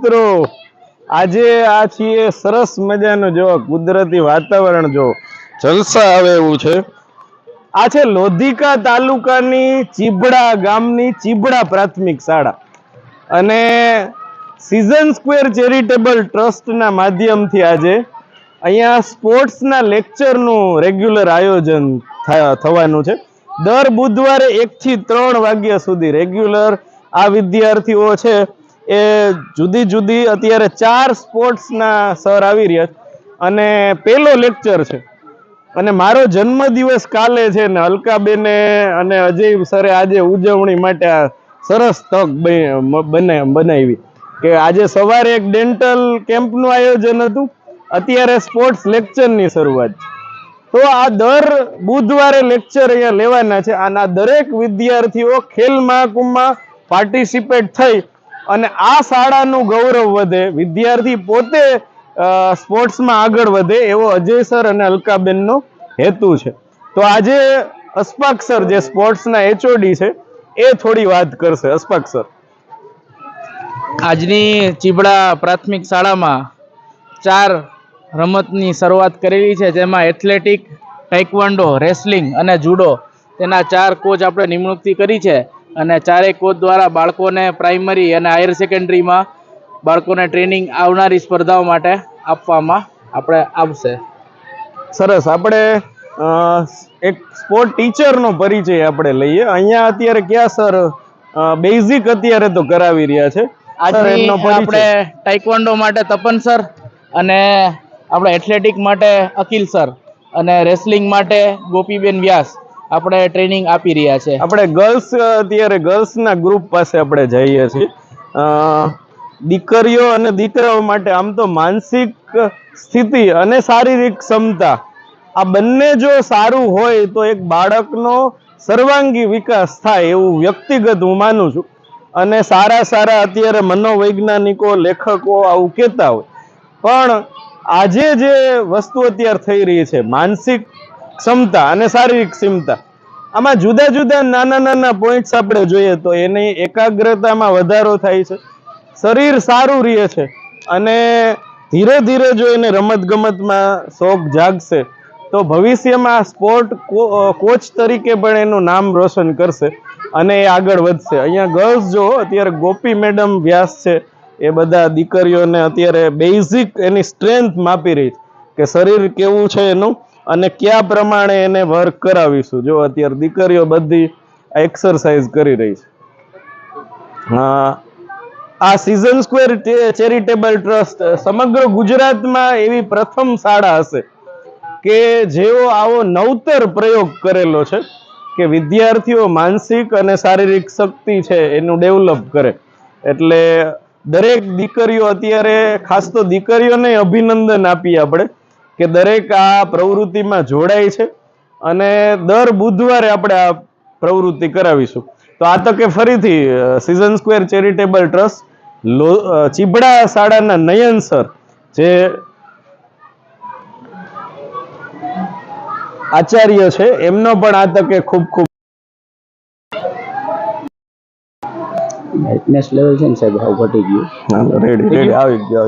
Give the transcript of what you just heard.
મિત્રો આજે આ છીએ સરસ મજાનું જો કુદરતી વાતાવરણ જો. જલસા આવે એવું છે? આ છે લોધિકા તાલુકાની ચીબડા ગામની ચીબડા પ્રાથમિક શાળા. અને સિઝન સ્ક્વેર ચેરિટેબલ ટ્રસ્ટના માધ્યમથી આજે અહીંયા સ્પોર્ટ્સના લેક્ચરનું રેગ્યુલર આયોજન થવાનું છે. દર બુધવારે એકથી ત્રણ વાગ્યા સુધી રેગ્યુલર આ વિદ્યાર્થીઓ છે એ જુદી જુદી અત્યારે ચાર સ્પોર્ટ્સના સર આવી રહ્યા છે. અને પહેલો લેક્ચર છે. અને મારો જન્મદિવસ કાલે છે ને અલકાબેને અને અજય સરે આજે ઉજવણી માટે આ સરસ તક બનાવી. કે આજે સવારે એક ડેન્ટલ કેમ્પનું આયોજન હતું. અત્યારે સ્પોર્ટ્સ લેક્ચરની શરૂઆત. તો આ દર બુધવારે લેક્ચર અહીંયા લેવાના છે. અને દરેક વિદ્યાર્થીઓ ખેલ મહાકુંભમાં પાર્ટિસિપેટ થઈ અને આ શાળાનું ગૌરવ વધે, વિદ્યાર્થી પોતે સ્પોર્ટ્સમાં આગળ વધે એવો અજય સર અને અલકાબેનનો હેતુ છે. તો આજે અસ્પાક સર જે સ્પોર્ટ્સના એચઓડી છે, એ થોડી વાત કરશે. અસ્પાક સર. આજની ચીબડા પ્રાથમિક શાળામાં ચાર રમતની શરૂઆત કરેલી છે, જેમાં એથ્લેટિક ટાઇકવાન્ડો રેસલિંગ અને જુડો. તેના ચાર કોચ આપણે નિમણૂકથી કરી છે. અને ચારેય કોચ દ્વારા બાળકોને પ્રાઇમરી અને હાયર સેકન્ડરીમાં બાળકોને ટ્રેનિંગ આવનારી સ્પર્ધાઓ માટે આપવામાં આપણે આવશે. સરસ. આપણે એક સ્પોર્ટ ટીચરનો પરિચય આપણે લઈએ. અહીંયા અત્યારે ક્યાં સર બેઝિક અત્યારે તો કરાવી રહ્યા છે. આપણે ટાઇકવોન્ડો માટે તપન સર અને આપણે એથ્લેટિક માટે અકિલ સર અને રેસલિંગ માટે ગોપીબેન વ્યાસ. આપણે ટ્રેનિંગ આપી રહ્યા છે. આપણે ગર્લ્સ અત્યારે ગર્લ્સના ગ્રુપ પાસે આપણે જઈએ છીએ. દીકરીઓ અને દીકરાઓ માટે આમ તો માનસિક સ્થિતિ અને શારીરિક ક્ષમતા આ બંને જો સારું હોય તો એક બાળકનો સર્વાંગી વિકાસ થાય એવું વ્યક્તિગત હું માનું છું. અને સારા સારા અત્યારે મનોવૈજ્ઞાનિકો, લેખકો આવું કહેતા હોય. પણ આજે જે વસ્તુ અત્યારે થઈ રહી છે, માનસિક ક્ષમતા અને શારીરિક ક્ષમતા. આમાં જુદા જુદા નાના નાના પોઈન્ટ્સ આપણે જોઈએ તો એની એકાગ્રતામાં વધારો થાય છે. શરીર સારું રહે છે અને ધીરે ધીરે જો એને રમત ગમતમાં શોખ જાગશે, તો ભવિષ્યમાં સ્પોર્ટ કોચ તરીકે પણ એનું નામ રોશન કરશે અને એ આગળ વધશે. અહીંયા ગર્લ્સ જો, અત્યારે ગોપી મેડમ વ્યાસ છે, એ બધા દીકરીઓને અત્યારે બેઝિક એની સ્ટ્રેન્થ માપી રહી છે કે શરીર કેવું છે એનું? અને કયા પ્રમાણે એને વર્ક કરાવીશું? જો અત્યારે દીકરીઓ બધી એક્સરસાઇઝ કરી રહી છે. હા. આ સિઝન સ્ક્વેર ચેરિટેબલ ટ્રસ્ટ સમગ્ર ગુજરાતમાં એવી પ્રથમ શાળા હશે કે જેઓ આવો નવતર પ્રયોગ કરેલો છે કે વિદ્યાર્થીઓ માનસિક અને શારીરિક શક્તિ છે એનું ડેવલપ કરે. એટલે દરેક દીકરીઓ અત્યારે, ખાસ તો દીકરીઓને અભિનંદન આપીએ આપણે કે દરેક આ પ્રવૃત્તિમાં જોડાય છે અને દર બુધવારે આપણે આ પ્રવૃત્તિ કરાવીશું. તો આ તકે ફરીથી સિઝન સ્ક્વેર ચેરિટેબલ ટ્રસ્ટ લો ચીબડા શાળાના નયન સર જે આચાર્ય છે એમનો પણ આ તકે ખૂબ ખૂબ ફિટનેસ લેવલ છે ને સાહેબ ઘટી ગયું. રેડી રેડી આવી ગયો.